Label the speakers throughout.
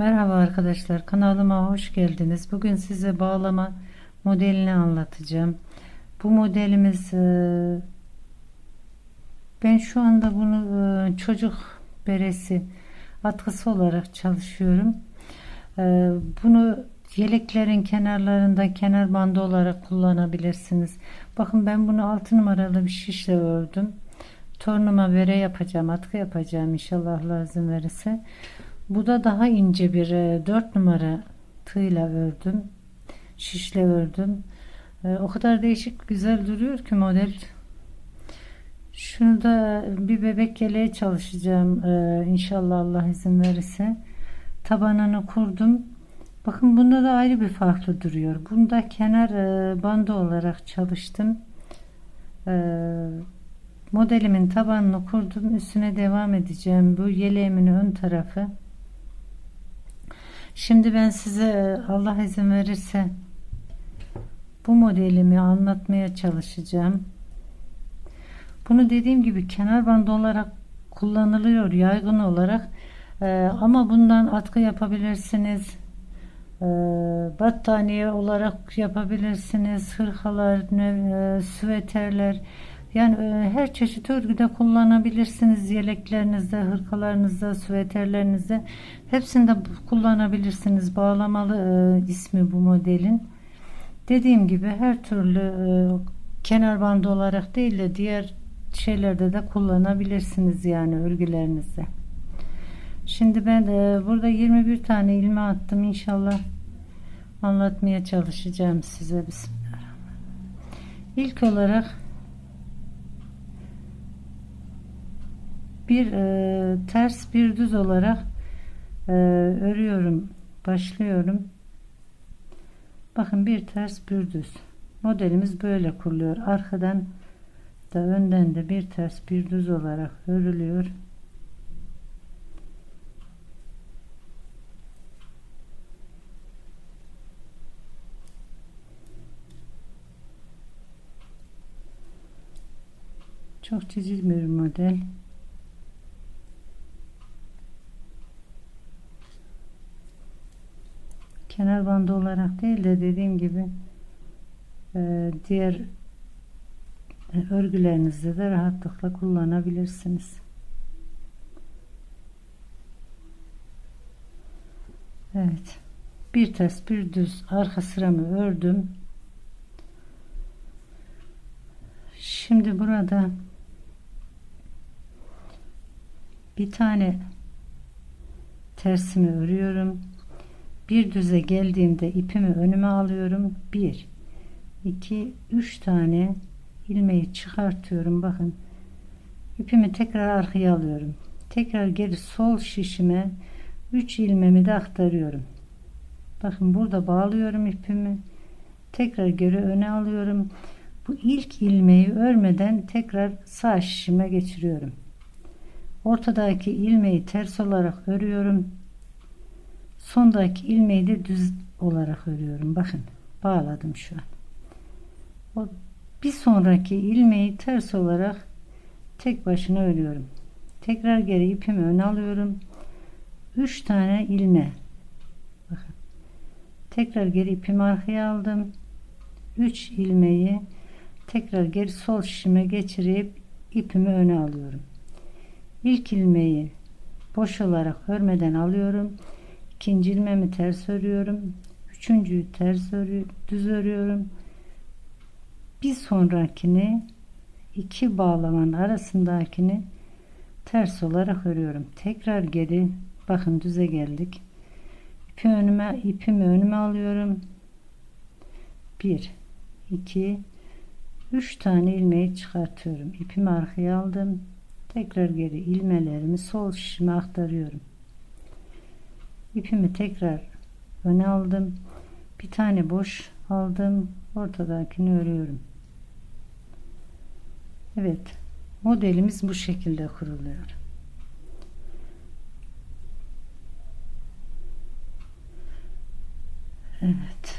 Speaker 1: Merhaba arkadaşlar kanalıma hoş geldiniz. Bugün size bağlama modelini anlatacağım. Bu modelimiz e, ben şu anda bunu e, çocuk beresi atkısı olarak çalışıyorum. E, Bunu yeleklerin kenarlarında kenar bandı olarak kullanabilirsiniz. Bakın ben bunu 6 numaralı bir şişle ördüm. Tornuma bere yapacağım, atkı yapacağım inşallah lazım verirse. Bu da daha ince bir 4 numara tığla ördüm. Şişle ördüm. E, O kadar değişik güzel duruyor ki model. Şunu da bir bebek yeleğe çalışacağım e, inşallah Allah izin verirse. Tabanını kurdum. Bakın bunda da ayrı bir farklı duruyor. Bunda kenar e, bandı olarak çalıştım. E, modelimin tabanını kurdum. Üstüne devam edeceğim. Bu yeleğimin ön tarafı. Şimdi ben size e, Allah izin verirse bu modelimi anlatmaya çalışacağım. Bunu dediğim gibi kenar bandı olarak kullanılıyor yaygın olarak. Ee, ama bundan atkı yapabilirsiniz. Ee, battaniye olarak yapabilirsiniz. Hırkalar, e, süveterler. Yani e, her çeşit örgüde kullanabilirsiniz. Yeleklerinizde, hırkalarınızda, süveterlerinizde. Hepsinde kullanabilirsiniz. Bağlamalı e, ismi bu modelin. Dediğim gibi her türlü e, kenar bandı olarak değil de diğer şeylerde de kullanabilirsiniz yani örgülerinizde. Şimdi ben e, burada 21 tane ilme attım inşallah anlatmaya çalışacağım size Bismillahirrahmanirrahim. İlk olarak bir e, ters bir düz olarak e, örüyorum başlıyorum. Bakın bir ters bir düz. Modelimiz böyle kuruluyor. Arkadan da önden de bir ters bir düz olarak örülüyor. Çok çizilmiyor model kenar bandı olarak değil de dediğim gibi e, diğer e, örgülerinizde de rahatlıkla kullanabilirsiniz. Evet. Bir ters bir düz arka sıramı ördüm. Şimdi burada bir tane tersimi örüyorum. Bir düze geldiğimde ipimi önüme alıyorum. Bir, iki, üç tane ilmeği çıkartıyorum. Bakın ipimi tekrar arkaya alıyorum. Tekrar geri sol şişime 3 ilmemi de aktarıyorum. Bakın burada bağlıyorum ipimi. Tekrar geri öne alıyorum. Bu ilk ilmeği örmeden tekrar sağ şişime geçiriyorum. Ortadaki ilmeği ters olarak örüyorum. Sondaki ilmeği de düz olarak örüyorum. Bakın bağladım şu an. O bir sonraki ilmeği ters olarak tek başına örüyorum. Tekrar geri ipimi öne alıyorum. 3 tane ilme. Bakın. Tekrar geri ipimi arkaya aldım. 3 ilmeği tekrar geri sol şişime geçirip ipimi öne alıyorum. İlk ilmeği boş olarak örmeden alıyorum. İkinci ilmeğimi ters örüyorum. Üçüncüyü ters örü düz örüyorum. Bir sonrakini iki bağlamanın arasındakini ters olarak örüyorum. Tekrar geri bakın düze geldik. İpi önüme ipimi önüme alıyorum. 1 2 3 tane ilmeği çıkartıyorum. İpimi arkaya aldım. Tekrar geri ilmelerimi sol şişime aktarıyorum. İpimi tekrar öne aldım. Bir tane boş aldım. Ortadakini örüyorum. Evet. Modelimiz bu şekilde kuruluyor. Evet.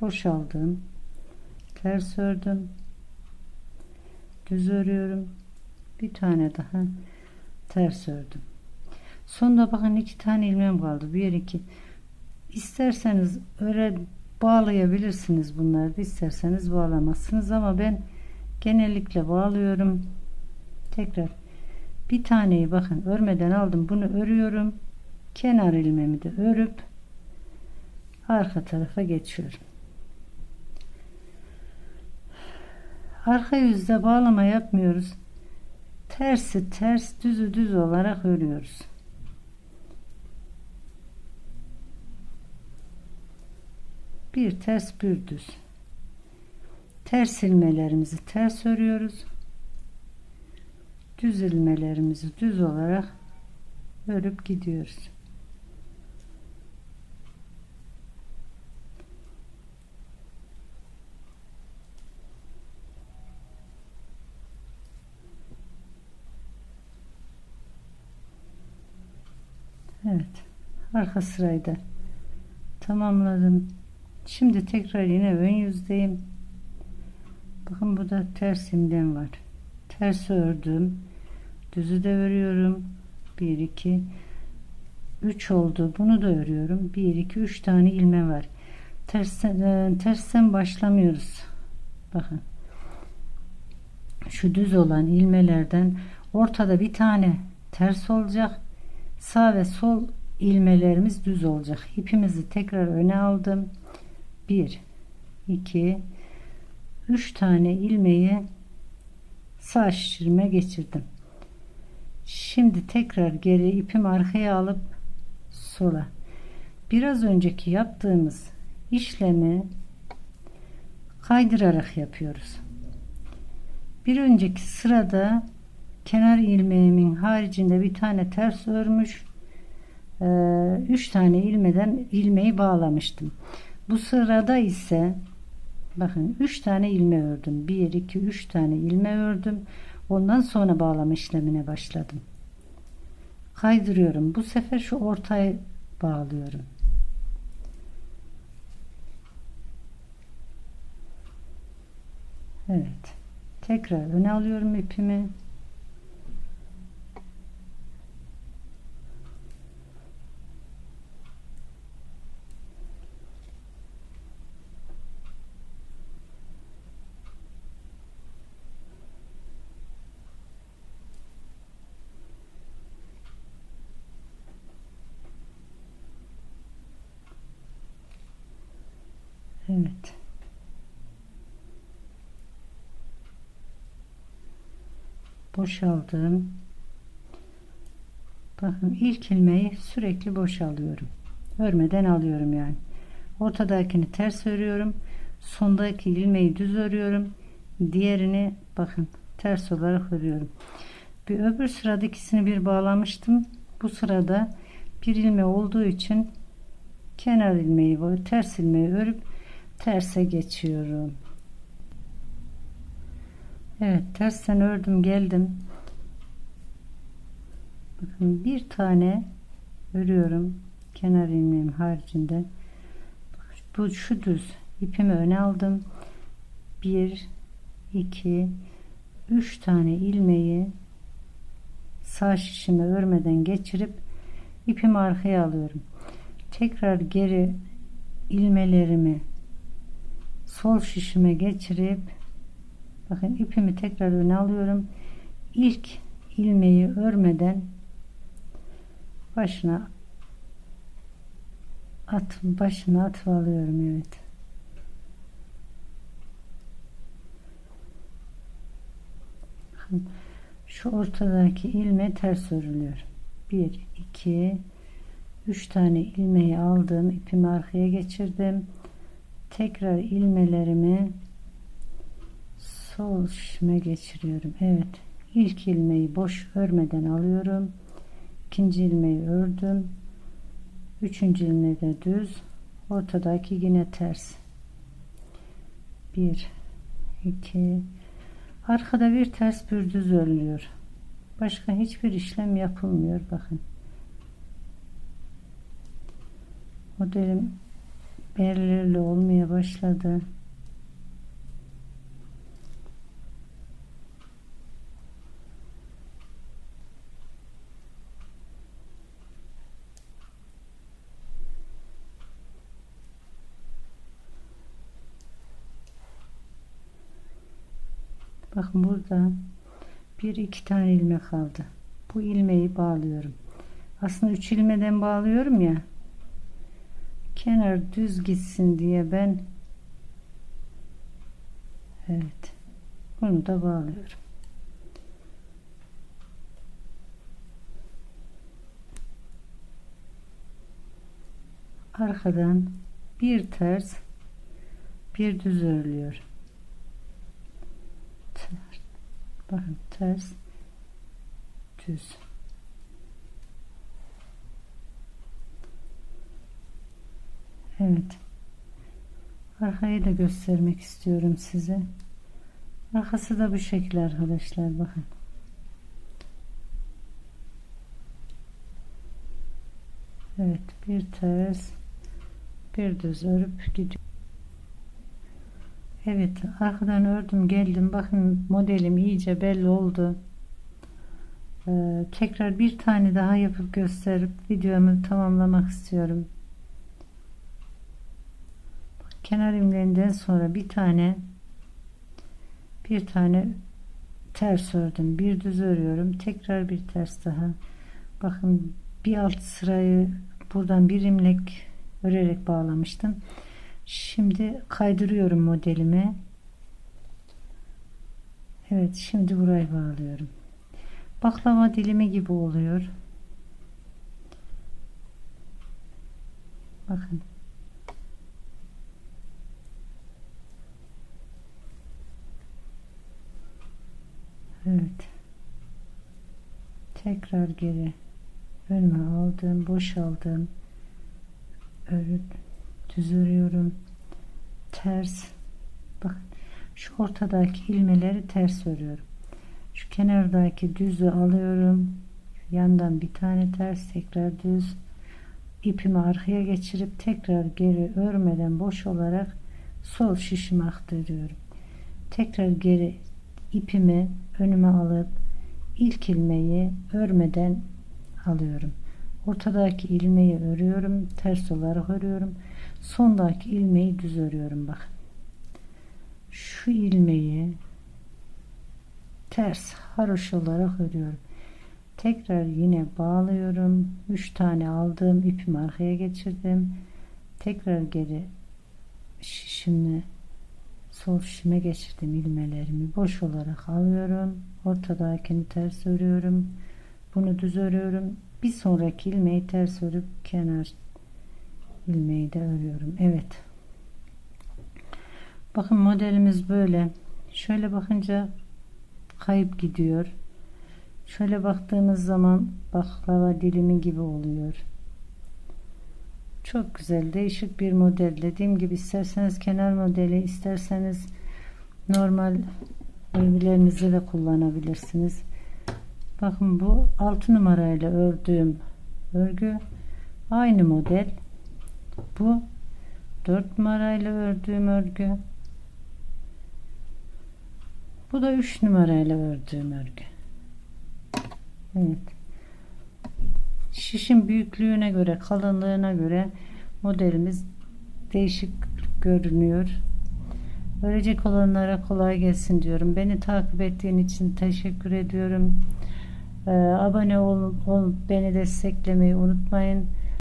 Speaker 1: Boşaldım. Ters ördüm. Düz örüyorum. Bir tane daha ters ördüm. Sonunda bakın iki tane ilmem kaldı. Bir iki. İsterseniz öyle bağlayabilirsiniz bunları da isterseniz bağlamazsınız ama ben genellikle bağlıyorum. Tekrar bir taneyi bakın örmeden aldım. Bunu örüyorum. Kenar ilmemi de örüp arka tarafa geçiyorum. Arka yüzde bağlama yapmıyoruz. Tersi ters düzü düz olarak örüyoruz. Bir ters bir düz. Ters ilmelerimizi ters örüyoruz. Düz ilmelerimizi düz olarak örüp gidiyoruz. Evet. Arka sırayı da tamamladım. Şimdi tekrar yine ön yüzdeyim. Bakın burada ters imlem var. Ters ördüm. Düzü de örüyorum. 1 2 3 oldu. Bunu da örüyorum. 1 2 3 tane ilme var. Tersten, e, tersten başlamıyoruz. Bakın. Şu düz olan ilmelerden ortada bir tane ters olacak sağ ve sol ilmelerimiz düz olacak. İpimizi tekrar öne aldım. 1 2 3 tane ilmeği sağ şişirme geçirdim. Şimdi tekrar geri ipimi arkaya alıp sola. Biraz önceki yaptığımız işlemi kaydırarak yapıyoruz. Bir önceki sırada kenar ilmeğimin haricinde bir tane ters örmüş e, üç tane ilmeden ilmeği bağlamıştım bu sırada ise bakın üç tane ilme ördüm. 1 2 3 tane ilme ördüm. Ondan sonra bağlama işlemine başladım. Kaydırıyorum. Bu sefer şu ortaya bağlıyorum. Evet. Tekrar öne alıyorum ipimi Evet. Boşaldım. Bakın ilk ilmeği sürekli boşalıyorum. Örmeden alıyorum yani. Ortadakini ters örüyorum. Sondaki ilmeği düz örüyorum. Diğerini bakın ters olarak örüyorum. Bir öbür sırada ikisini bir bağlamıştım. Bu sırada bir ilme olduğu için kenar ilmeği ters ilmeği örüp terse geçiyorum. Evet tersten ördüm geldim. Bakın bir tane örüyorum kenar ilmeğim haricinde. Bu şu düz ipimi öne aldım. 1 2 3 tane ilmeği sağ şişime örmeden geçirip ipimi arkaya alıyorum. Tekrar geri ilmelerimi sol şişime geçirip bakın ipimi tekrar öne alıyorum. İlk ilmeği örmeden başına at başına atıp alıyorum evet. Bakın şu ortadaki ilme ters örülüyor. 1 2 3 tane ilmeği aldım ipimi arkaya geçirdim tekrar ilmelerimi sol şişime geçiriyorum. Evet ilk ilmeği boş örmeden alıyorum. İkinci ilmeği ördüm. Üçüncü ilmeği de düz. Ortadaki yine ters. Bir iki. Arkada bir ters bir düz örülüyor. Başka hiçbir işlem yapılmıyor bakın. Modelim belirli olmaya başladı. Bakın burada bir iki tane ilmek kaldı. Bu ilmeği bağlıyorum. Aslında üç ilmeden bağlıyorum ya. Kenar düz gitsin diye ben Evet. Bunu da bağlıyorum. Arkadan bir ters bir düz örülüyor. Ters. Bakın ters düz. Evet. Arkayı da göstermek istiyorum size. Arkası da bu şekil arkadaşlar bakın. Evet bir ters bir düz örüp gidiyor. Evet arkadan ördüm geldim bakın modelim iyice belli oldu. Ee, tekrar bir tane daha yapıp gösterip videomu tamamlamak istiyorum. Kenar imlerinden sonra bir tane bir tane ters ördüm. Bir düz örüyorum. Tekrar bir ters daha. Bakın bir alt sırayı buradan bir imlek örerek bağlamıştım. Şimdi kaydırıyorum modelimi. Evet şimdi burayı bağlıyorum. Baklava dilimi gibi oluyor. Bakın Evet. Tekrar geri önüme aldım, boşaldım. Örüp düz örüyorum. Ters. Bakın şu ortadaki ilmeleri ters örüyorum. Şu kenardaki düzü alıyorum. Yandan bir tane ters tekrar düz ipimi arkaya geçirip tekrar geri örmeden boş olarak sol şişimi aktarıyorum. Tekrar geri ipimi önüme alıp ilk ilmeği örmeden alıyorum. Ortadaki ilmeği örüyorum. Ters olarak örüyorum. Sondaki ilmeği düz örüyorum. Bakın. Şu ilmeği ters haroş olarak örüyorum. Tekrar yine bağlıyorum. 3 tane aldığım ipimi arkaya geçirdim. Tekrar geri şişimle sol şişime geçirdim ilmelerimi boş olarak alıyorum. Ortadakini ters örüyorum. Bunu düz örüyorum. Bir sonraki ilmeği ters örüp kenar ilmeği de örüyorum. Evet. Bakın modelimiz böyle. Şöyle bakınca kayıp gidiyor. Şöyle baktığınız zaman baklava dilimi gibi oluyor çok güzel değişik bir model. Dediğim gibi isterseniz kenar modeli isterseniz normal örgülerinizde de kullanabilirsiniz. Bakın bu 6 numarayla ördüğüm örgü aynı model. Bu 4 numarayla ördüğüm örgü. Bu da 3 numarayla ördüğüm örgü. Evet şişin büyüklüğüne göre kalınlığına göre modelimiz değişik görünüyor. Örecek olanlara kolay gelsin diyorum. Beni takip ettiğin için teşekkür ediyorum. Ee, abone ol, ol beni desteklemeyi unutmayın